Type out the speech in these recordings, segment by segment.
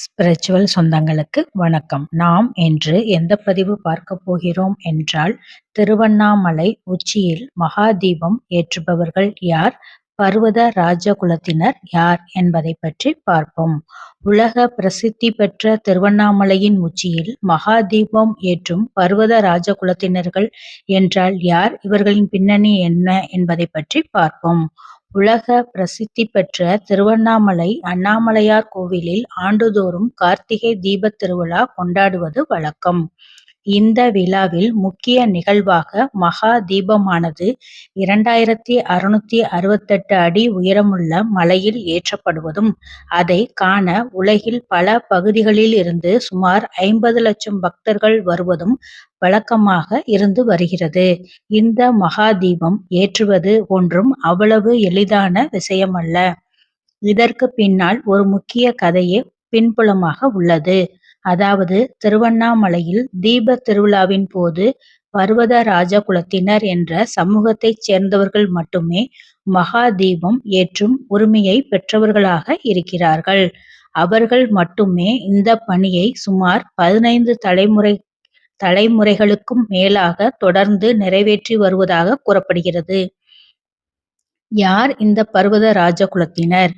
Spiritual சொந்தங்களுக்கு வணக்கம். நாம் இன்று எந்த பதிவு பார்க்க போகிறோம் என்றால் திருவண்ணாமலை உச்சியில் மகா தீபம் ஏற்றுபவர்கள் யார்? பர்வத ராஜகுலத்தினர் யார் என்பதை பற்றி பார்ப்போம். உலக பிரசித்தி பெற்ற திருவண்ணாமலையின் உச்சியில் மகா தீபம் ஏற்றும் பர்வத ராஜகுலத்தினர்கள் என்றால் யார்? இவர்களின் பின்னணி என்ன என்பதை பற்றி பார்ப்போம். உலக பிரசித்தி பெற்ற திருவண்ணாமலை அண்ணாமலையார் கோவிலில் ஆண்டுதோறும் கார்த்திகை தீபத் திருவிழா கொண்டாடுவது வழக்கம். இந்த விழாவில் முக்கிய நிகழ்வாக மகா தீபமானது இரண்டாயிரத்தி அறுநூத்தி அறுபத்தெட்டு அடி உயரமுள்ள மலையில் ஏற்றப்படுவதும், அதை காண உலகில் பல பகுதிகளில் இருந்து சுமார் ஐம்பது லட்சம் பக்தர்கள் வருவதும் வழக்கமாக இருந்து வருகிறது. இந்த மகா தீபம் ஏற்றுவது ஒன்றும் அவ்வளவு எளிதான விஷயமல்ல. இதற்கு பின்னால் ஒரு முக்கிய கதையே பின்புலமாக உள்ளது. அதாவது திருவண்ணாமலையில் தீப திருவிழாவின் போது பர்வத ராஜ குலத்தினர் என்ற சமூகத்தைச் சேர்ந்தவர்கள் மட்டுமே மகா தீபம் ஏற்றும் உரிமையை பெற்றவர்களாக இருக்கிறார்கள். அவர்கள் மட்டுமே இந்த பணியை சுமார் பதினைந்து தலைமுறை தலைமுறைகளுக்கும் மேலாக தொடர்ந்து நிறைவேற்றி வருவதாக கூறப்படுகிறது. யார் இந்த பர்வத ராஜ குலத்தினர்?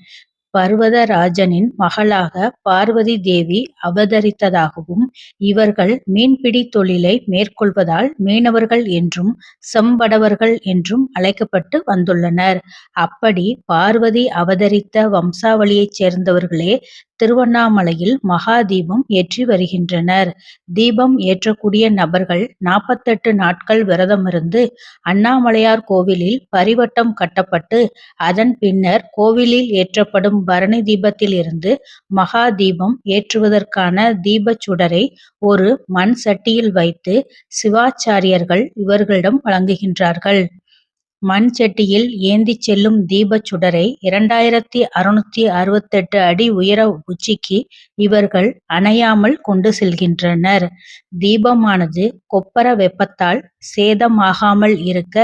பர்வதராஜனின் மகளாக பார்வதி தேவி அவதரித்ததாகவும், இவர்கள் மீன்பிடி தொழிலை மேற்கொள்வதால் மீனவர்கள் என்றும், செம்படவர்கள் என்றும் அழைக்கப்பட்டு வந்துள்ளனர். அப்படி பார்வதி அவதரித்த வம்சாவளியைச் சேர்ந்தவர்களே திருவண்ணாமலையில் மகா தீபம் ஏற்றி வருகின்றனர். தீபம் ஏற்றக்கூடிய நபர்கள் நாற்பத்தெட்டு நாட்கள் விரதமிருந்து அண்ணாமலையார் கோவிலில் பரிவட்டம் கட்டப்பட்டு, அதன் பின்னர் கோவிலில் ஏற்றப்படும் பரணி தீபத்தில் இருந்து மகா தீபம் ஏற்றுவதற்கான தீபச் சுடரை ஒரு மண் சட்டியில் வைத்து சிவாச்சாரியர்கள் இவர்களிடம் வழங்குகின்றார்கள். மண் சட்டியில் ஏந்திச் செல்லும் தீபச் சுடரை இரண்டாயிரத்தி அறுநூத்தி அறுபத்தெட்டு அடி உயர உச்சிக்கு இவர்கள் அணையாமல் கொண்டு செல்கின்றனர். தீபமானது கொப்பர வெப்பத்தால் சேதமாகாமல் இருக்க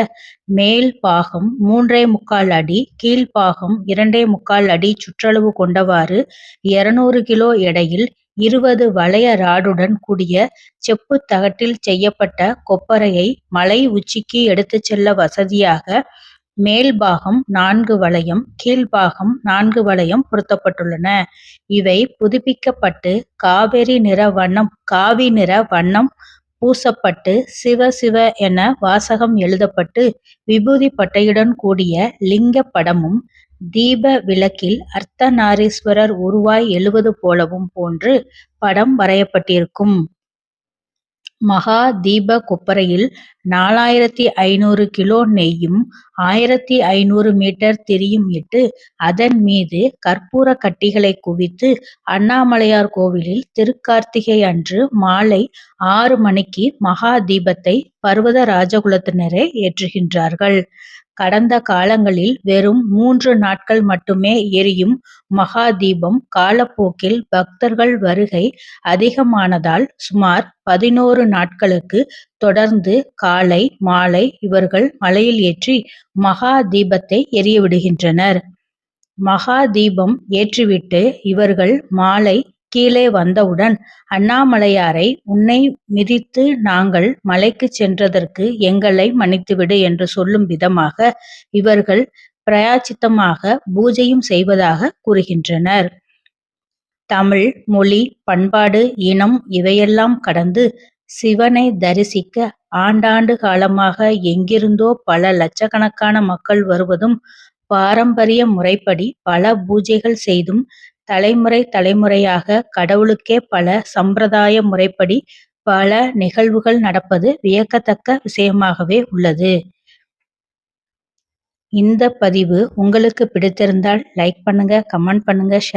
மேல் பாகம் மூன்றே முக்கால் அடி, கீழ்ப்பாகம் இரண்டே முக்கால் அடி சுற்றளவு கொண்டவாறு இருநூறு கிலோ எடையில் இருபது வளைய ராடுடன் கூடிய செப்புத் தகட்டில் செய்யப்பட்ட கொப்பரையை மலை உச்சிக்கு எடுத்துச் செல்ல வசதியாக மேல்பாகம் நான்கு வளையம், கீழ்பாகம் நான்கு வளையம் பொருத்தப்பட்டுள்ளன. இவை புதுப்பிக்கப்பட்டு காவேரி நிற வண்ணம் காவி நிற வண்ணம் பூசப்பட்டு சிவ சிவ என வாசகம் எழுதப்பட்டு விபூதி பட்டையுடன் கூடிய லிங்க படமும், தீப விளக்கில் அர்த்தநாரீஸ்வரர் உருவாய் எழுவது போலவும் போன்று படம் வரையப்பட்டிருக்கும். மகா தீப கொப்பரையில் நாலாயிரத்தி ஐநூறு கிலோ நெய்யும், ஆயிரத்தி ஐநூறு மீட்டர் திரியும் இட்டு, அதன் மீது கற்பூரக் கட்டிகளை குவித்து அண்ணாமலையார் கோவிலில் திருக்கார்த்திகை அன்று மாலை ஆறு மணிக்கு மகா தீபத்தை பர்வத ராஜகுலத்தினரே ஏற்றுகின்றார்கள். கடந்த காலங்களில் வெறும் மூன்று நாட்கள் மட்டுமே எரியும் மகா தீபம் காலப்போக்கில் பக்தர்கள் வருகை அதிகமானதால் சுமார் பதினோரு நாட்களுக்கு தொடர்ந்து காலை, மாலை இவர்கள் மலையில் ஏற்றி மகா தீபத்தை எரியவிடுகின்றனர். மகா தீபம் ஏற்றிவிட்டு இவர்கள் மாலை கீழே வந்தவுடன் அண்ணாமலையாரை உன்னை மிதித்து நாங்கள் மலைக்குச் சென்றதற்கு எங்களை மன்னித்துவிடு என்று சொல்லும் விதமாக இவர்கள் பிரயாச்சித்தமாக பூஜையும் செய்வதாக கூறுகின்றனர். தமிழ், மொழி, பண்பாடு, இனம் இவையெல்லாம் கடந்து சிவனை தரிசிக்க ஆண்டாண்டு காலமாக எங்கிருந்தோ பல லட்சக்கணக்கான மக்கள் வருவதும், பாரம்பரிய முறைப்படி பல பூஜைகள் செய்தும், தலைமுறை தலைமுறையாக கடவுளுக்கே பல சம்பிரதாய முறைப்படி பல நிகழ்வுகள் நடப்பது வியக்கத்தக்க விஷயமாகவே உள்ளது. இந்த பதிவு உங்களுக்கு பிடித்திருந்தால் லைக் பண்ணுங்க, கமெண்ட் பண்ணுங்க, ஷேர்